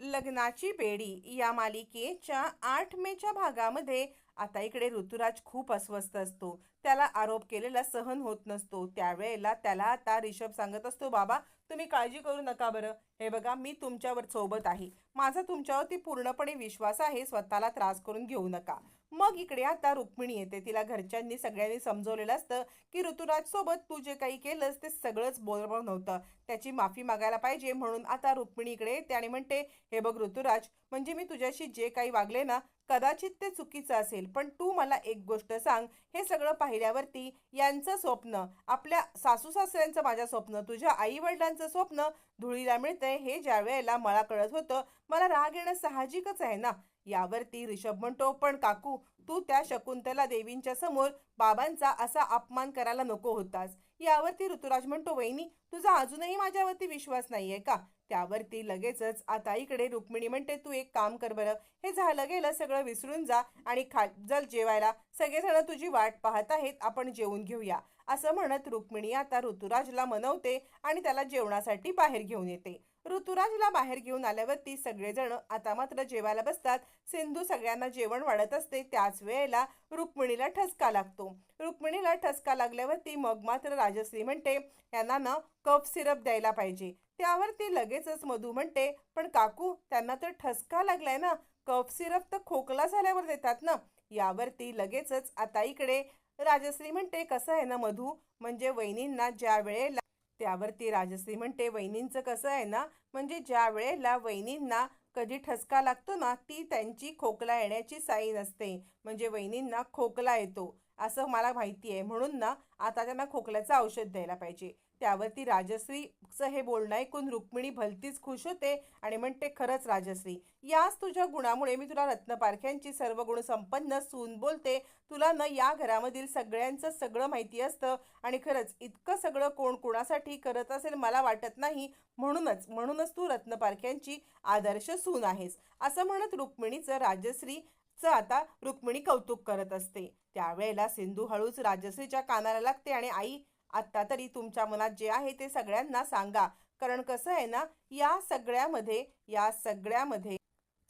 लग्नाची बेडी या मालिकेच्या आठ मेच्या भागामध्ये आता इकडे ऋतुराज खूप अस्वस्थ असतो. त्याला आरोप केलेला सहन होत नसतो. त्यावेळेला त्याला आता रिषभ सांगत असतो बाबा तुम्ही काळजी करू नका बरं. हे बघा मी तुमच्यावर सोबत आहे. माझा तुमच्यावरती पूर्णपणे विश्वास आहे. स्वतःला त्रास करून घेऊ नका. मग इकडे आता रुक्मिणी येते. तिला घरच्यांनी सगळ्यांनी समजवलेलं असतं की ऋतुराज सोबत तू जे काही केलंस ते सगळंच बरोबर नव्हतं. त्याची माफी मागायला पाहिजे म्हणून आता रुक्मिणी इकडे येते आणि म्हणते हे बघ ऋतुराज म्हणजे मी तुझ्याशी जे काही वागले ना कदाचित ते चुकीचं असेल पण तू मला एक गोष्ट सांग. हे सगळं पाहिल्यावरती यांचं स्वप्न आपल्या सासू सासऱ्यांचं माझ्या स्वप्न तुझ्या आई वडिलांचं स्वप्न धुळीला मिळतंय हे ज्या वेळेला मला कळत होतं मला राग येणं साहजिकच आहे ना. यावरती ऋषभ म्हणतो पण काकू तू त्या शकुंतला देवींच्या समोर बाबांचा असा अपमान करायला नको होतास. यावरती ऋतुराज म्हणतो वहिनी तुझा अजूनही माझ्यावरती विश्वास नाहीये का? त्यावरती लगेचच आता इकडे रुक्मिणी म्हणते तू एक काम कर बरं. हे झालं गेलं सगळं विसरून जा आणि खा जल जेवायला. सगळेजण तुझी वाट पाहत आहेत आपण जेवून घेऊया. असं म्हणत रुक्मिणी आता ऋतुराजला मनवते आणि त्याला जेवणासाठी बाहेर घेऊन येते. ऋतुराजला बाहेर घेऊन आल्यावरती सगळेजण आता मात्र जेवायला बसतात. सिंधू सगळ्यांना जेवण वाढत असते. त्याच वेळेला रुक्मिणीला ठसका लागतो. रुक्मिणीला ठसका लागल्यावरती मग मात्र राजश्री म्हणते यांना ना कफ सिरप द्यायला पाहिजे. त्यावरती लगेचच मधू म्हणते पण काकू त्यांना तर ठसका लागलाय ना. कफ सिरप तर खोकला झाल्यावर देतात ना. यावरती लगेचच आता इकडे राजश्री म्हणते कसं आहे ना मधू? म्हणजे वहिनींना ज्या वेळेला त्यावरती राजश्री म्हणते वहिनींचं कसं आहे ना म्हणजे ज्या वेळेला वहिनींना कधी ठसका लागतो ना ती त्यांची खोकला येण्याची साईन असते. म्हणजे वहिनींना खोकला येतो. असं मला माहिती आहे. म्हणून ना आता त्यांना खोकल्याचं औषध द्यायला पाहिजे. त्यावरती राजश्रीचं हे बोलणं ऐकून रुक्मिणी भलतीच खुश होते आणि म्हणते खरंच राजश्री याच तुझ्या गुणामुळे मी तुला रत्नपारख्यांची सर्व गुण संपन्न सून बोलते. तुला न या घरामधील सगळ्यांचं सगळं माहिती असतं आणि खरंच इतकं सगळं कोण कोणासाठी करत असेल मला वाटत नाही. म्हणूनच म्हणूनच तू रत्नपारख्यांची आदर्श सून आहेस. असं म्हणत रुक्मिणीचं राजश्रीचं आता रुक्मिणी कौतुक करत असते. त्यावेळेला सिंधू हळूच राजश्रीच्या कानाला लागते आणि आई आत्ता तरी तुमच्या मनात जे आहे ते सगळ्यांना सांगा. कारण कसं आहे ना या सगळ्यामध्ये या सगळ्यामध्ये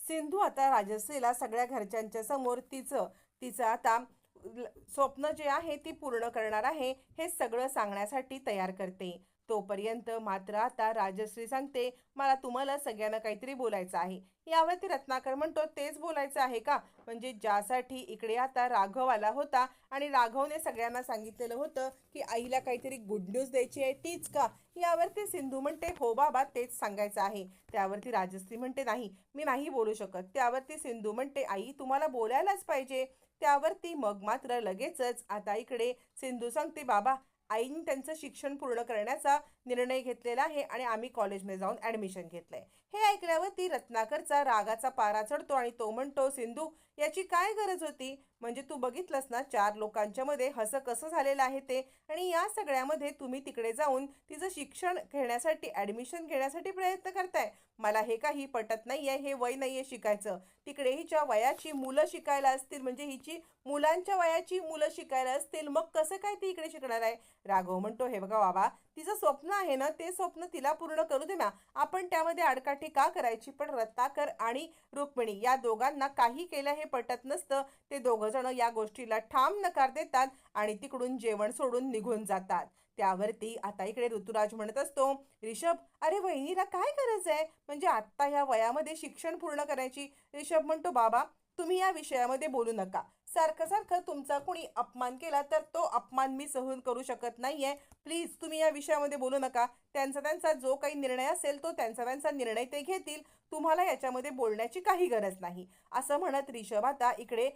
सिंधू आता राजश्रीला सगळ्या घरच्यांच्या समोर तिचं तिचं आता स्वप्न जे आहे ती पूर्ण करणार आहे हे सगळं सांगण्यासाठी तयार करते. तोपर्यंत मात्र आता राजश्री सांगते मला तुम्हाला सगळ्यांना काहीतरी बोलायचं आहे. यावरती रत्नाकर म्हणतो तेच बोलायचं आहे का? म्हणजे ज्यासाठी इकडे आता राघव आला होता आणि राघवने सगळ्यांना सांगितलेलं होतं की आईला काहीतरी गुड न्यूज द्यायची आहे तीच का? यावरती सिंधू म्हणते हो बाबा तेच सांगायचं आहे. त्यावरती राजश्री म्हणते नाही मी नाही बोलू शकत. त्यावरती सिंधू म्हणते आई तुम्हाला बोलायलाच पाहिजे. त्यावरती मग मात्र लगेचच आता इकडे सिंधू सांगते बाबा आईने त्यांचं शिक्षण पूर्ण करण्याचा निर्णय घेतलेला आहे आणि आम्ही कॉलेजमध्ये जाऊन ॲडमिशन घेतलंय. हे ऐकल्यावरती रत्नाकरचा रागाचा पारा चढतो आणि तो म्हणतो सिंधू याची काय गरज होती? म्हणजे तू बघितलंस ना चार लोकांच्या मध्ये हसं कसं झालेलं आहे ते? आणि या सगळ्यामध्ये तुम्ही तिकडे जाऊन तिचं शिक्षण घेण्यासाठी ॲडमिशन घेण्यासाठी प्रयत्न करताय. मला हे काही पटत नाहीये हे वय नाहीये शिकायचं. तिकडे हिच्या वयाची मुलं शिकायला असतील म्हणजे हिची मुलांच्या वयाची मुलं शिकायला असतील मग कसं काय ती इकडे शिकणार आहे? राघव म्हणतो हे बघा बाबा तिचं स्वप्न आहे ना ते स्वप्न तिला पूर्ण करू दे ना. आपण त्यामध्ये आडकाठी का करायची? पण रत्नाकर आणि रुक्मिणी या दोघांना काही केलं हे पटत नसतं. ते दोघं जण या गोष्टीला ठाम नकार देतात आणि तिकडून जेवण सोडून निघून जातात. त्यावरती आता इकडे ऋतुराज म्हणत असतो रिषभ अरे वहिनीला काय गरज आहे? म्हणजे आत्ता ह्या वयामध्ये शिक्षण पूर्ण करायची. रिषभ म्हणतो बाबा तुम्ही या विषयामध्ये बोलू नका. सारखं सारखं तुमचा कोणी अपमान केला तर तो अपमान मी सहन करू शकत नाही आहे प्लीज तुम्ही या विषयामध्ये बोलू नका. त्यांचा त्यांचा जो काही निर्णय असेल तो त्यांचा त्यांचा निर्णय ते घेतील. तुम्हाला याच्यामध्ये बोलण्याची काही गरज नाही. असं म्हणत रिषभ आता इकडे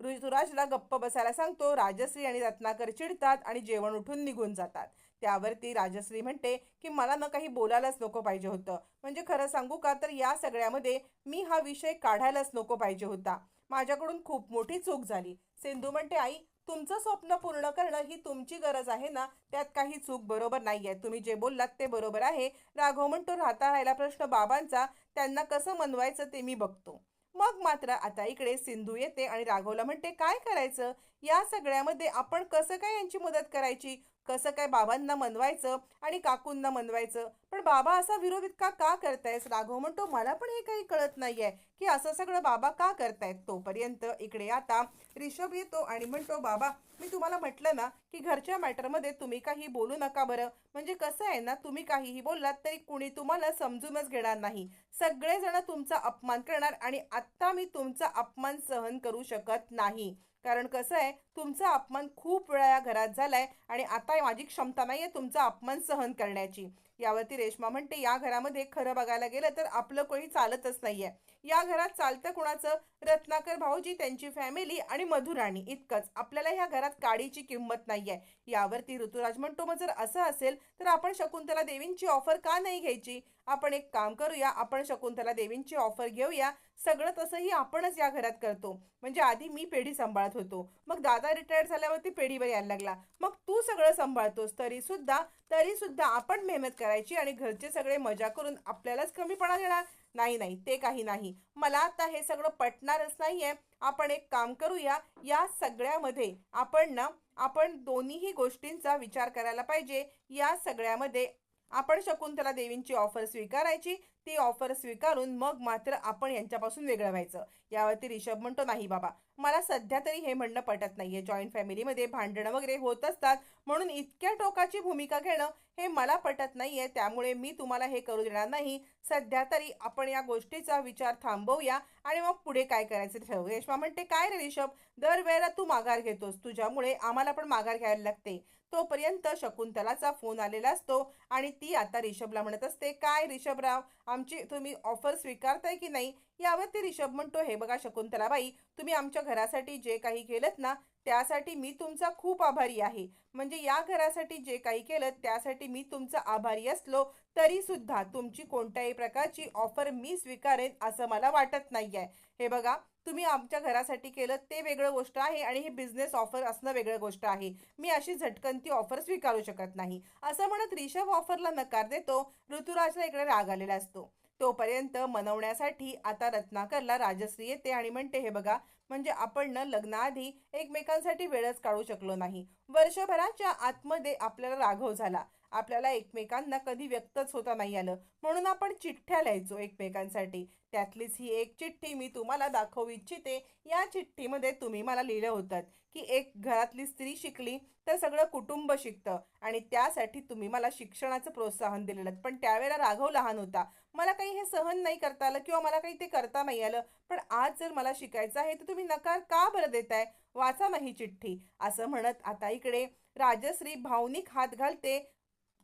ऋतुराजला गप्प बसायला सांगतो राजश्री आणि रत्नाकर चिडतात आणि जेवण उठून निघून जातात. त्यावरती राजश्री म्हणते की मला ना काही बोलायलाच नको पाहिजे होतं. म्हणजे खरं सांगू का तर या सगळ्यामध्ये मी हा विषय काढायलाच नको पाहिजे होता. माझ्याकडून खूप मोठी चूक झाली. सिंधू म्हणते आई तुमचं स्वप्न पूर्ण करणं ही तुमची गरज आहे ना? त्यात काही चूक बरोबर नाही आहे तुम्ही जे बोललात ते बरोबर आहे. राघव म्हणतो राहता राहिला प्रश्न बाबांचा. त्यांना कसं मनवायचं ते मी बघतो. मग मात्र आता इकडे सिंधू येते आणि राघवला म्हणते काय करायचं? या सगळ्यामध्ये आपण कसं काय यांची मदत करायची? कसं काय बाबांना मनवायचं आणि काकूंना मनवायचं? पण बाबा असा विरोध इतका का करतायस? राघव म्हणतो मला पण हे काही कळत नाहीये की असं सगळं बाबा का करतायत? तोपर्यंत इकडे आता रिषभ येतो आणि म्हणतो बाबा मी तुम्हाला म्हटलं ना की घरच्या मॅटरमध्ये तुम्ही काही बोलू नका बरं. म्हणजे कसं आहे ना तुम्ही काहीही बोललात तरी कुणी तुम्हाला समजूनच घेणार नाही. सगळेजण तुमचा अपमान करणार आणि आत्ता मी तुमचा अपमान सहन करू शकत नाही. कारण कसं आहे तुमचा अपमान खूप वेळा या घरात झालाय आणि आता माझी क्षमता नाहीये तुमचा अपमान सहन करण्याची. यावरती रेश्मा म्हणते या घरामध्ये खरं बघायला गेलं तर आपलं कोणी चालतच नाहीये. या घरात चालतं कुणाचं? रत्नाकर भाऊजी त्यांची फॅमिली आणि मधुराणी. इतकंच. आपल्याला ह्या घरात काडीची किंमत नाहीये. यावरती ऋतुराज म्हणतो मग जर असं असेल तर आपण शकुंतला देवींची ऑफर का नाही घ्यायची? आपण एक काम करूया आपण शकुंतला देवींची ऑफर घेऊया. सगळं तसंही आपणच या घरात करतो. म्हणजे आधी मी पेढी सांभाळत होतो. मग दादा रिटायर्ड झाल्यावरती पेढीवर यायला लागला. मग तू सगळं सांभाळतोस तरी सुद्धा तरी सुद्धा आपण मेहनत करायची आणि घरचे सगळे मजा करून आपल्यालाच कमीपणा देणार? नाही नाही ते काही नाही. मला आता हे सगळं पटणारच नाहीये. आपण एक काम करूया या सगळ्यामध्ये आपण ना आपण दोन्हीही गोष्टींचा विचार करायला पाहिजे. या सगळ्यामध्ये आपण शकुंतला देवींची ऑफर स्वीकारायची. ती ऑफर स्वीकारून मग मात्र आपण यांच्यापासून वेगळं व्हायचं. यावरती रिषभ म्हणतो नाही बाबा मला सध्या तरी हे म्हणणं पटत नाहीये. जॉईंट फॅमिलीमध्ये भांडणं वगैरे होत असतात. म्हणून इतक्या टोकाची भूमिका घेणं हे मला पटत नाहीये. त्यामुळे मी तुम्हाला हे करू देणार नाही. सध्या तरी आपण या गोष्टीचा विचार थांबवूया आणि मग पुढे काय करायचं ठरवू रेश्मा म्हणते काय रे रिषभ? दरवेळेला तू माघार घेतोस. तुझ्यामुळे आम्हाला पण माघार घ्यायला लागते. तोपर्यंत शकुंतलाचा फोन आलेला असतो आणि ती आता रिषभला म्हणत असते काय रिषभराव आमची तुम्ही ऑफर स्वीकारताय की नाही? यावरती रिषभ म्हणतो हे बघा शकुंतलाबाई तुम्ही आमच्या घरासाठी जे काही केलं ना त्यासाठी मी तुमचा खूप आभारी आहे. म्हणजे या घरासाठी जे काही केलं त्यासाठी मी तुमचा आभारी असलो तरी सुद्धा तुमची कोणत्याही प्रकारची ऑफर मी स्वीकारेन असं मला वाटत नाही आहे हे बघा तुम्ही आमच्या घरासाठी केलं ते वेगळं गोष्ट आहे आणि हे बिझनेस ऑफर असणं वेगळं गोष्ट आहे. मी अशी झटकन ती ऑफर स्वीकारू शकत नाही. असं म्हणत रिषभ ऑफरला नकार देतो ऋतुराजला इकडे राग आलेला असतो. तोपर्यंत मनवण्यासाठी आता रत्नाकरला राजश्री येते आणि म्हणते हे बघा म्हणजे आपण न लग्नाआधी एकमेकांसाठी वेळच काढू शकलो नाही. वर्षभराच्या आतमध्ये आपल्याला राघव झाला. आपल्याला एकमेकांना कधी व्यक्तच होता नाही आलं. म्हणून आपण चिठ्ठ्या लिहायचो एकमेकांसाठी. त्यातलीच ही एक चिठ्ठी मी तुम्हाला दाखवू इच्छिते. या चिठ्ठीमध्ये तुम्ही मला लिहिलं होतं की एक घरातली स्त्री शिकली तर सगळं कुटुंब शिकतं. आणि त्यासाठी तुम्ही मला शिक्षणाचं प्रोत्साहन दिलेलं. पण त्यावेळेला राघव लहान होता. मला काही हे सहन नाही करता आलं किंवा मला काही ते करता नाही आलं. पण आज जर मला शिकायचं आहे तर तुम्ही नकार का बरं देताय? वाचा नाही चिठ्ठी. असं म्हणत आता इकडे राजश्री भावनिक हात घालते.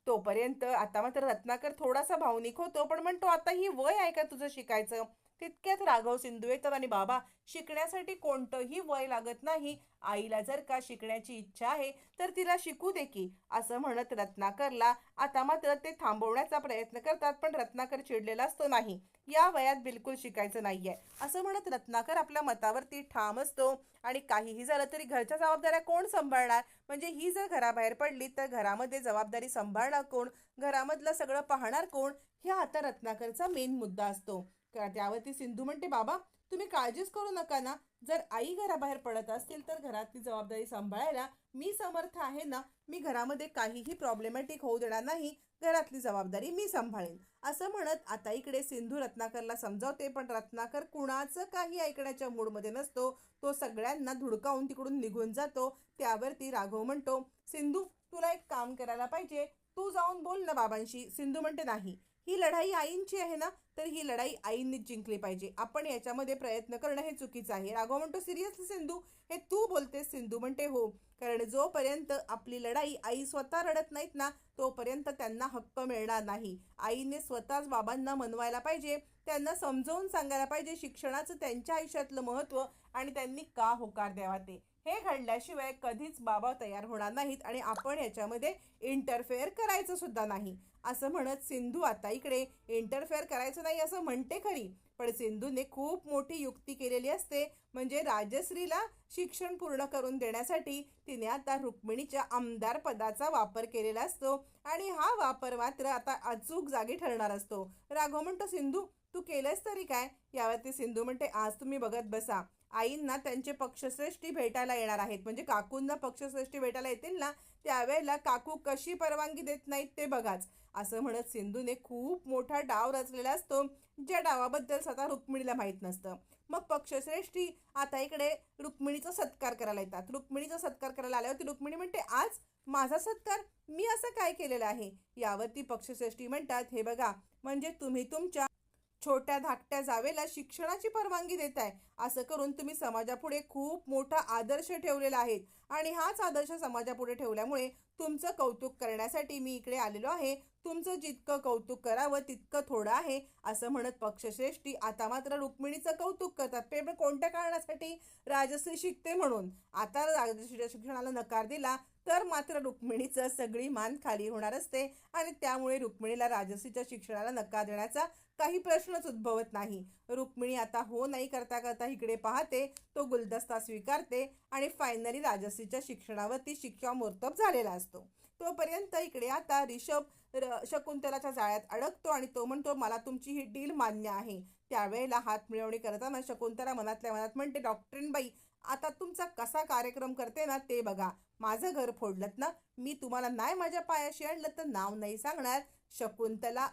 तोपर्यंत आता मात्र रत्नाकर थोडासा भावनिक होतो पण म्हणतो आता ही वय आहे का तुझं शिकायचं? तितक्यात राघव सिंधू येतात आणि बाबा शिकण्यासाठी कोणतंही वय लागत नाही. आईला जर का शिकण्याची इच्छा आहे तर तिला शिकू दे की असं म्हणत रत्नाकरला. आता मात्र ते थांबवण्याचा प्रयत्न करतात पण रत्नाकर चिडलेला असतो नाही या वयात बिलकुल शिकायचं नाहीये. असं म्हणत रत्नाकर आपल्या मतावरती ठाम असतो. आणि काहीही झालं तरी घरच्या जबाबदाऱ्या कोण सांभाळणार? म्हणजे ही जर घराबाहेर पडली तर घरामध्ये जबाबदारी सांभाळणार कोण? घरामधलं सगळं पाहणार कोण? ह्या आता रत्नाकरचा मेन मुद्दा असतो. त्यावरती सिंधू म्हणते बाबा तुम्ही काळजीच करू नका ना. जर आई घराबाहेर पडत असतील तर घरातली जबाबदारी सांभाळायला मी समर्थ आहे ना. मी घरामध्ये काहीही प्रॉब्लेमॅटिक होऊ देणार नाही. घरातली जबाबदारी मी सांभाळेन. असं म्हणत आता इकडे सिंधू रत्नाकरला समजावते पण रत्नाकर कुणाचं काही ऐकण्याच्या मूडमध्ये नसतो. तो सगळ्यांना धुडकावून तिकडून निघून जातो. त्यावरती राघव म्हणतो सिंधू तुला एक काम करायला पाहिजे. तू जाऊन बोल ना बाबांशी. सिंधू म्हणते नाही. ही लढाई आईंची आहे ना. तर ही लढाई आईंनीच जिंकली पाहिजे. आपण याच्यामध्ये प्रयत्न करणं हे चुकीचं आहे. राघव म्हणतो सिरियसली सिंधू. हे तू बोलतेस सिंधू म्हणते हो. कारण जोपर्यंत आपली लढाई आई स्वतः रडत नाहीत ना तोपर्यंत त्यांना हक्क मिळणार नाही. आईने स्वतःच बाबांना मनवायला पाहिजे त्यांना समजावून सांगायला पाहिजे शिक्षणाचं त्यांच्या आयुष्यातलं महत्त्व आणि त्यांनी का होकार द्यावा ते. हे घडल्याशिवाय कधीच बाबा तयार होणार नाहीत आणि आपण याच्यामध्ये इंटरफेअर करायचं सुद्धा नाही. असं म्हणत सिंधू आता इकडे इंटरफेअर करायचं नाही असं म्हणते खरी. पण सिंधूने खूप मोठी युक्ती केलेली असते म्हणजे राजश्रीला शिक्षण पूर्ण करून देण्यासाठी तिने आता रुक्मिणीच्या आमदार पदाचा वापर केलेला असतो आणि हा वापर मात्र आता अचूक जागी ठरणार असतो. राघव म्हणतो सिंधू तू केलंस तरी काय? यावरती सिंधू म्हणते आज तुम्ही बघत बसा. आईंना त्यांचे पक्षश्रेष्ठी भेटायला येणार आहेत. म्हणजे काकूंना पक्षश्रेष्ठी भेटायला येतील ना त्यावेळेला काकू कशी परवानगी देत नाहीत ते बघाच. असं म्हणत सिंधूने खूप मोठा डाव रचलेला असतो ज्या डावाबद्दल स्वतः रुक्मिणीला माहीत नसतं. मग पक्षश्रेष्ठी आता इकडे रुक्मिणीचा सत्कार करायला येतात. रुक्मिणीचा सत्कार करायला आल्यावरती रुक्मिणी म्हणते आज माझा सत्कार? मी असं काय केलेलं आहे? यावरती पक्षश्रेष्ठी म्हणतात हे बघा म्हणजे तुम्ही तुमच्या छोट्या धाकट्या जावेला शिक्षणाची परवानगी देत आहे. असं करून तुम्ही समाजापुढे खूप मोठा आदर्श ठेवलेला आहे. आणि हाच आदर्श समाजापुढे ठेवल्यामुळे तुमचं कौतुक करण्यासाठी मी इकडे आलेलो आहे. तुमचं जितकं कौतुक करावं तितकं थोडं आहे असं म्हणत पक्षश्रेष्ठी आता मात्र रुक्मिणीचं कौतुक करतात. ते कोणत्या कारणासाठी? राजश्री शिकते म्हणून. आता राजश्रीच्या शिक्षणाला नकार दिला तर मात्र रुक्मिणीचं सगळी मान खाली होणार असते आणि त्यामुळे रुक्मिणीला राजसीच्या शिक्षणाला नकार देण्याचा काही प्रश्नच उद्भवत नाही. रुक्मिणी आता हो नाही करता करता इकडे पाहते तो गुलदस्ता स्वीकारते आणि फायनली राजसीच्या शिक्षणावरती शिक्षा मोर्तब झालेला असतो. तोपर्यंत इकडे आता रिषभ र- शकुंतलाच्या जाळ्यात अडकतो आणि तो म्हणतो मला तुमची ही डील मान्य आहे. त्यावेळेला हात मिळवणी करताना शकुंतला मनातल्या मनात म्हणते डॉक्टरीन बाई आता तुमचा कसा कार्यक्रम करते ना ते बघा. माझं घर फोडलत ना मी तुम्हाला नाही माझ्या पायाशी आणलं तर नाव नाही सांगणार. शकुंतला